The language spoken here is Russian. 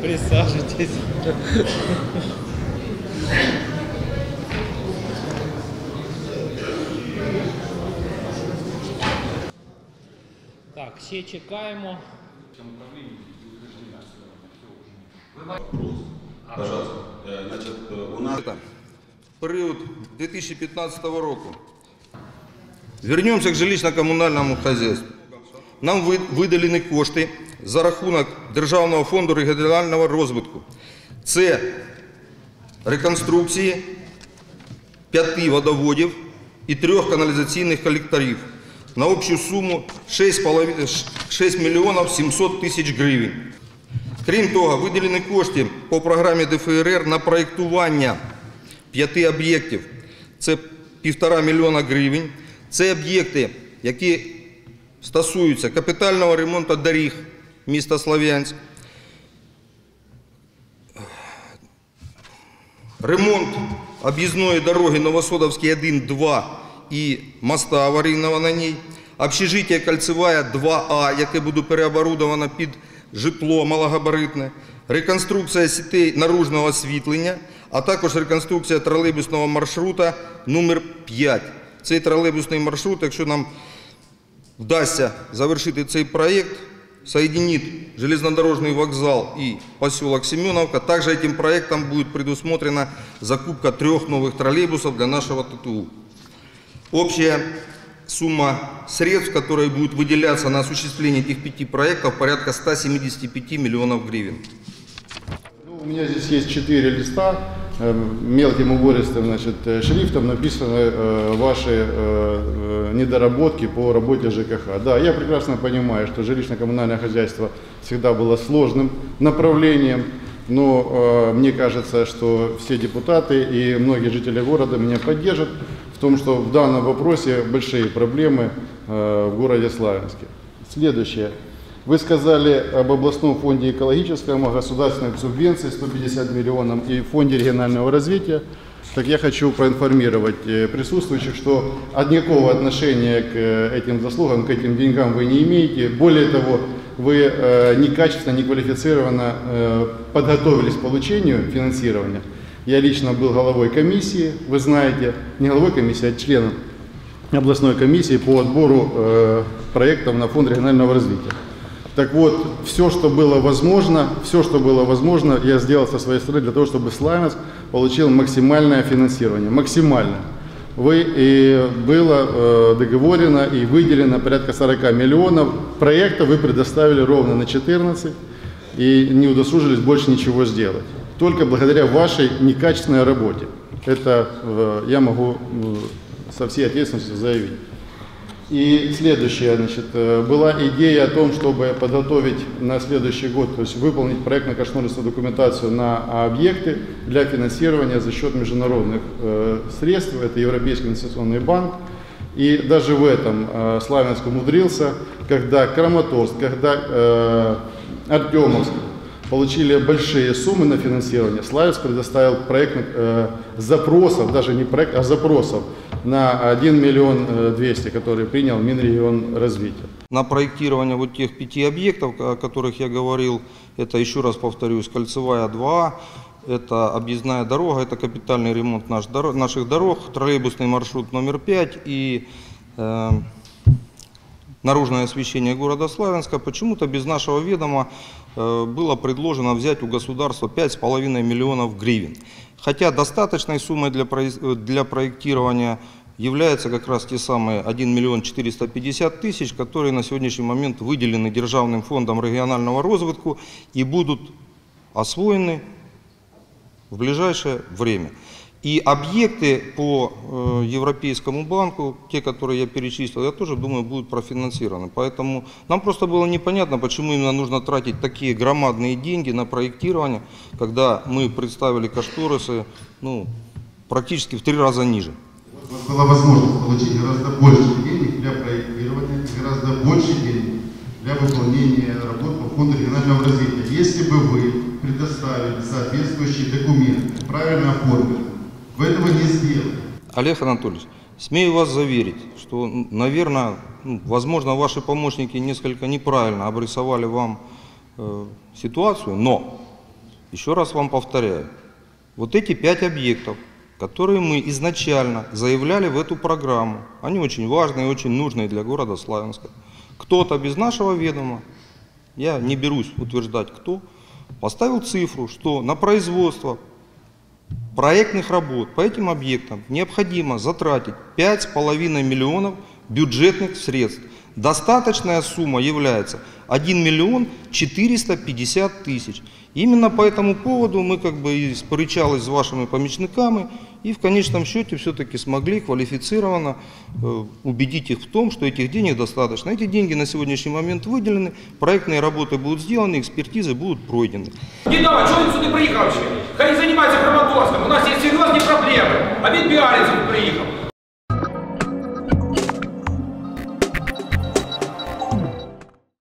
Присаживайтесь. Так, ще чекаємо. Пожалуйста. Э, Значит, э, у нас период 2015 року. Вернемся к жилищно-коммунальному хозяйству. Нам ви- виділені кошти за рахунок Державного фонду регіонального розвитку. Це реконструкції п'яти водоводів і трьох каналізаційних колекторів на общу суму 6 мільйонів 700 тисяч гривень. Крім того, виділені кошти по програмі ДФРР на проєктування п'яти об'єктів. Це півтора мільйона гривень. Це об'єкти, які стосуються капітального ремонту доріг міста Слов'янськ, ремонт об'їзної дороги Новосодовський 1-2 і моста аварійного на ній, общежиття Кольцевая 2А, яке буде переоборудовано під житло малогабаритне, реконструкція сітей наружного освітлення, а також реконструкція тролейбусного маршрута номер 5. Цей тролейбусний маршрут, якщо нам вдасться завершити цей проект, соединит железнодорожный вокзал и поселок Семеновка. Также этим проектом будет предусмотрена закупка трех новых троллейбусов для нашего ТТУ. Общая сумма средств, которые будут выделяться на осуществление этих пяти проектов, порядка 175 миллионов гривен. Ну, у меня здесь есть четыре листа, мелким убористым значит, э, шрифтом написаны э, ваши э, недоработки по работе ЖКХ. Да, я прекрасно понимаю, что жилищно-коммунальное хозяйство всегда было сложным направлением, но мне кажется, что все депутаты и многие жители города меня поддержат в том, что в данном вопросе большие проблемы в городе Славянске. Следующее. Вы сказали об областном фонде экологическом, о государственной субвенции 150 миллионов и фонде регионального развития. Так я хочу проинформировать э, присутствующих, что от никакого отношения к э, этим заслугам, к этим деньгам вы не имеете. Более того, вы э, некачественно, неквалифицированно подготовились к получению финансирования. Я лично был головой комиссии, вы знаете, не головой комиссии, а членом областной комиссии по отбору проектов на фонд регионального развития. Так вот, все, что было возможно, все, что было возможно, я сделал со своей стороны для того, чтобы Славянск получил максимальное финансирование. Максимальное. Вы, и было э, договорено и выделено порядка 40 миллионов. Проекта вы предоставили ровно на 14 и не удосужились больше ничего сделать. Только благодаря вашей некачественной работе. Это э, я могу э, со всей ответственностью заявить. И следующее, значит, э, была идея о том, чтобы подготовить на следующий год, то есть выполнить проектно-кошторисную документацию на объекты для финансирования за счет международных э, средств, это Европейский инвестиционный банк. И даже в этом э, Славянск умудрился, когда Краматорск, когда э, Артемовск получили большие суммы на финансирование, Славянск предоставил проектных э, запросов, даже не проект, а запросов на 1 миллион э, 200, который принял Минрегион развития. На проектирование вот тех пяти объектов, о которых я говорил, это, еще раз повторюсь, Кольцевая 2, это объездная дорога, это капитальный ремонт наш, доро- наших дорог, троллейбусный маршрут номер 5 и э, наружное освещение города Славянска. Почему-то без нашего ведома э, было предложено взять у государства 5,5 миллионов гривен. Хотя достаточной суммой для, э, проектирования являются как раз те самые 1 миллион 450 тысяч, которые на сегодняшний момент выделены Державным фондом регионального развитку и будут освоены в ближайшее время. И объекты по э, Европейскому банку, те, которые я перечислил, я тоже думаю, будут профинансированы. Поэтому нам просто было непонятно, почему именно нужно тратить такие громадные деньги на проектирование, когда мы представили кошторисы ну, практически в три раза ниже. У вас была возможность получить гораздо больше денег для проектирования, гораздо больше денег для выполнения работ по фонду регионального развития. Если бы вы предоставили соответствующие документы, правильно оформили, вы этого не сделали. Олег Анатольевич, смею вас заверить, что, наверное, возможно, ваши помощники несколько неправильно обрисовали вам э, ситуацию, но, еще раз вам повторяю, вот эти пять объектов, которые мы изначально заявляли в эту программу, они очень важные и очень нужные для города Славянска. Кто-то без нашего ведома, я не берусь утверждать кто, поставил цифру, что на производство проектных работ по этим объектам необходимо затратить 5,5 миллионов бюджетных средств. Достаточная сумма является 1 миллион 450 тысяч. Именно по этому поводу мы как бы и сперечались с вашими помощниками и в конечном счете все-таки смогли квалифицированно э, убедить их в том, что этих денег достаточно. Эти деньги на сегодняшний момент выделены, проектные работы будут сделаны, экспертизы будут пройдены. Недавно, чого він сюди приїхав ще? Хай займається Краматорськом, у нас є серйозні проблеми. А він піариться тут приїхав.